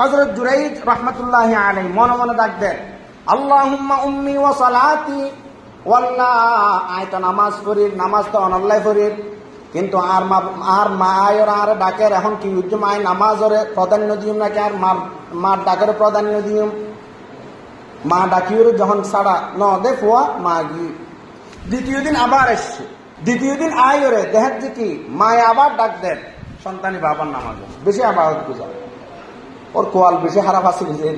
হজরত জুরাইদ রহমতুল্লাহ আলাই মনে মনে ডাক দেন, আল্লাহুম্মা উম্মি ওয়া সালাতি ওয়াল্লাহ আয় তো নামাজ পড়ির, নামাজ তো অনল্লাই পড়ির, কিন্তু আর মা আর মা আয়র আর ডাকের এখন কি উজ্জম? আয় নামাজ ওরে প্রাধান্য দিম নাকি আর মার মার ডাকের প্রাধান্য দিম মা ডাকিওর যখন সাড়া ন, দে ফুয়া, মা গি। দ্বিতীয় দিন আবার এসছে। দ্বিতীয় দিন আয় ওরে দেহের যে কি মায় আবার ডাক দেন, সন্তানি বাবার নামাজ। বেশি আবার গুজা ওর কোয়াল বেশি হারা ফাঁসি ভিজে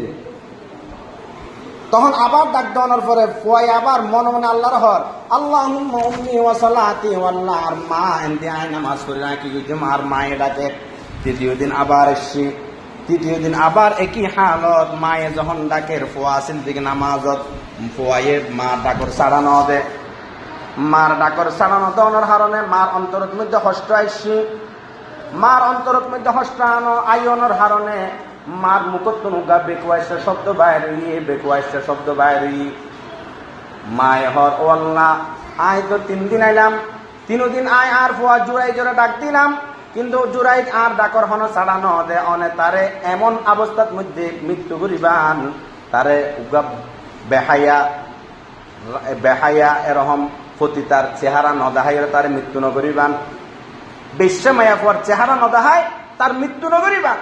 তখন আবার ডাক দেওয়ানোর পরে ফুয়াই আবার মনে মনে আল্লাহর হর আল্লাহ ওয়াল্লাহ আর মা এমনি নামাজ পড়ি না কি বুঝে মার মায়ে ডাকে। তৃতীয় দিন আবার এসছি। তৃতীয় দিন আবার একই হালত, মায়ে যখন ডাকের ফুয়া আসেন দিকে নামাজত। ফুয়াইয়ে মা ডাকর সাড়া ন দে। মার ডাকর সাড়া ন দেওয়ানোর কারণে মার অন্তরের মধ্যে কষ্ট আইসি। মার অন্তরের মধ্যে হস্ত আনো আইনের হারণে মার মুখত নুগা বেকুয়াইছে শব্দ বাইরে বেকুয়াইছে শব্দ বাইরে মায় হর ও আল্লাহ আয় তো তিন দিন আইলাম। তিন দিন আয় আর ফুয়া জুড়াই জোরে ডাক দিলাম। কিন্তু জুড়াই আর ডাকর হন ছাড়ানো দে অনে তারে এমন অবস্থার মধ্যে মৃত্যু করিবান তারে উগা বেহাইয়া বেহাইয়া এরকম প্রতি তার চেহারা নদাহাইয়ের তারে মৃত্যু নগরিবান বিশ্বে মায়া পর চেহারা নদাহায় তার মৃত্যু নগরিবা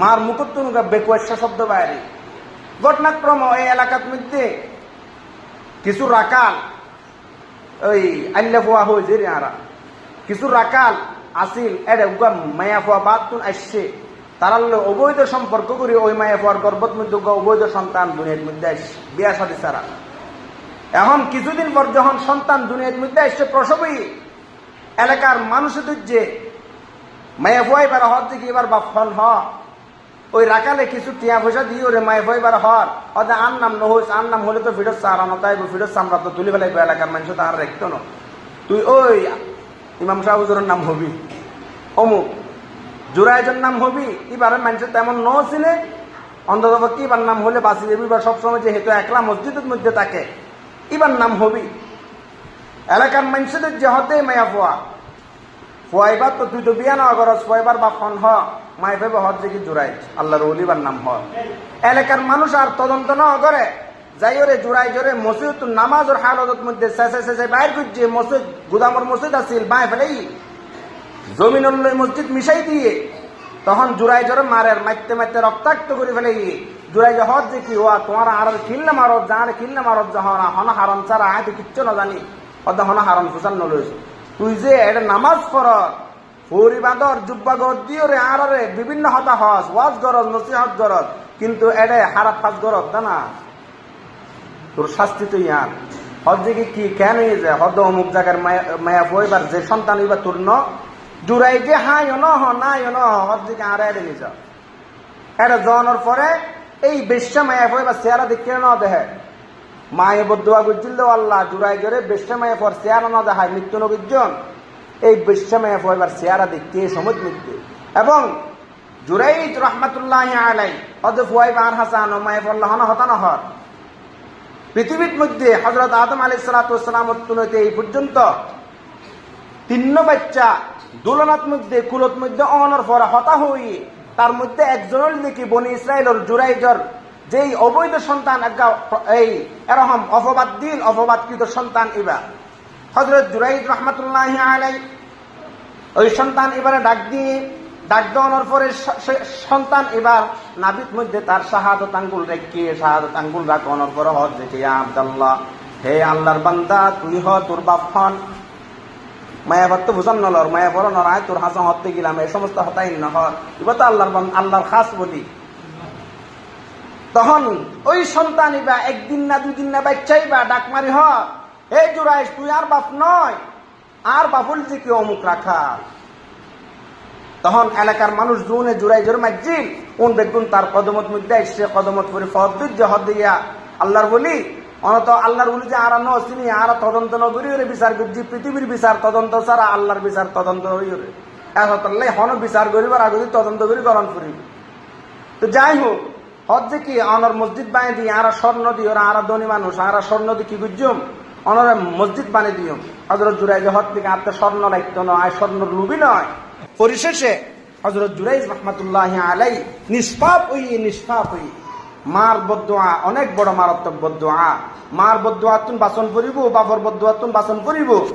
মার মুখত বেকুয়াশা শব্দ বাইরে। ঘটনাক্রম এই এলাকার মধ্যে কিছু রাকাল, ওই আল্লা ফুয়া হয়েছে রে আরা। কিছু রাকাল আসিল এরে উগা মায়া ফুয়া বাদ তুন আসছে তারা অবৈধ সম্পর্ক করে ওই মায়া ফুয়ার গর্ভত মধ্যে অবৈধ সন্তান দুনিয়ার মধ্যে আসছে বিয়া সাথে সারা। এখন কিছুদিন পর যখন সন্তান দুনিয়ার মধ্যে আসছে প্রসবই এলাকার মানুষদের যে মায়া ফুয়াই বার হর দিকে এবার বাপ ফল হ। ওই রাখালে কিছু টিয়া পয়সা দিয়ে ওরে মায়া ফুয়াই বার হর। ওদের আর নাম নহস আর নাম হলে তো ফিরত সারানো তাই ফিরত আমরা তো তুলি ফেলাই এলাকার মানুষ তাহার রাখতো না। তুই ওই ইমাম সাহুজুরের নাম হবি। অমুক জুরাইজের নাম হবি, এবারে মানুষ তেমন ন ছিলে কি এবার নাম হলে বাঁচি যাবি বা সবসময় যেহেতু একলা মসজিদের মধ্যে থাকে, এবার নাম হবি। এলাকার মানুষদের যে হতে মায়া ফুয়া। ফুয়াইবার তো তুই তো বিয়া না করস ফুয়াইবার বা ফন হ। মাই ভাইবে হর যে কি জুরাই আল্লাহর অলিবার নাম হ এলাকার মানুষ আর তদন্ত না করে, যাই ওরে জুড়াই জোরে মসজিদ নামাজের হালতর মধ্যে শেষে শেষে বাইর করছে, মসজিদ, গুদামর মসজিদ আছিল বাই ফেলেই জমিন মসজিদ মিশাই দিয়ে, তখন জুড়াই জোরে মারের মারতে মারতে রক্তাক্ত করে ফেলে জুড়াই যে যে কি, ওয়া তোমার আর কিনলে মারত যার কিনলে মারত যখন হন হারন ছাড়া আয় কিচ্ছু না জানি। অদা হন হারন ফুসান নলইস তুই যে এটা নামাজ পড় পরিবাদর জুব্বাগর দিও রে আর রে বিভিন্ন হতা হস ওয়াজ গরজ, নসিহত গরজ, কিন্তু এডে হারাপ ফাজ গরজ না? তোর শাস্তি তো ইয়ার। হজ্জে কি কেন যে হদ অমুক জায়গার মায়া বইবার যে সন্তান হইবার তোর ন? জুড়াই যে হাই ন হ নাই ন হজ্জে কি আর এড়ে নিজ এটা জনের পরে এই বেশ্যা মায়া বইবার চেহারা দেখে ন দেহে? মায়ে বদুয়া গুজিল আল্লাহ, জুড়াই জোরে বেশ্যা মায়া পর চেহারা ন দেখায় মৃত্যু নবীজন এই বেশ্যা মায়া পইবার চেহারা দেখতে সমুদ মৃত্যু এবং জুরাইদ রহমাতুল্লাহ আলাই অদ ফুয়াই বার হাসান মায়া পড়ল্লাহ হতানা হর পৃথিবীর মধ্যে হজরত আদম আলী সালাতাম উত্তনইতে এই পর্যন্ত তিন্ন বাচ্চা দুলনাথ মধ্যে, কুলত মধ্যে, অনর ফরা হতা হই, তার মধ্যে একজনের দিকে বনি ইসরায়েলের জুরাইজর যেই অবৈধ সন্তান এই এরকম অপবাদ দিন অপবাদকৃত সন্তান এবার হজরত জুরাইদ রহমতুল্লাহ আলাই ওই সন্তান এবারে ডাক দিয়ে, ডাক দেওয়ানোর পরে সন্তান এবার নাবিদ মধ্যে তার শাহাদত আঙ্গুল রেখে, শাহাদত আঙ্গুল রাখানোর পরে হজ দেখে আবদাল্লাহ, হে আল্লাহর বান্দা, তুই হ তোর বাপ হন। মায়া ভাত তো বুঝান নলর মায়া বড় নরায় তোর হাসা হতে গেলাম এই সমস্ত হতাই নহর এবার তো আল্লাহর আল্লাহর খাস বলি। তখন ওই সন্তান ইবা একদিন না দুদিন না বাচ্চাই বা ডাক মারি হে জুরাইস তুই আর বাপ নয়। আর বাপুল যে কি অমুক রাখা। তখন এলাকার মানুষ জুনে জুড়াই জোর মাইজিল কোন দেখুন তার কদমত মধ্যে সে কদমত করে হদ দিয়া আল্লাহর বলি অনত আল্লাহর বলি যে আর নসিনি আর তদন্ত নগরী ওরে বিচার করছি, পৃথিবীর বিচার তদন্ত ছাড়া আল্লাহর বিচার তদন্ত হই ওরে এতলে হন বিচার করিবার আগে তদন্ত করি গরম করিব তো যাই হোক, হদ যে কি, অনর মসজিদ দিই আর স্বর্ণ দিই ওরা আর ধনী মানুষ, আর স্বর্ণ দি কি বুঝুম? অনরে মসজিদ বানিয়ে দিও। হজরত জুরাইজ হত থেকে আত্মা স্বর্ণ রাখত নয় স্বর্ণ লুবি নয়। পরিশেষে হজরত জুরাইজ রহমতুল্লাহ আলাই নিষ্পাপ হই নিষ্পাপ হই। মার বদুয়া, অনেক বড় মারাত্মক বদুয়া। মার বদুয়াতুন বাসন করিব বাবর বদুয়াতুন বাসন করিব।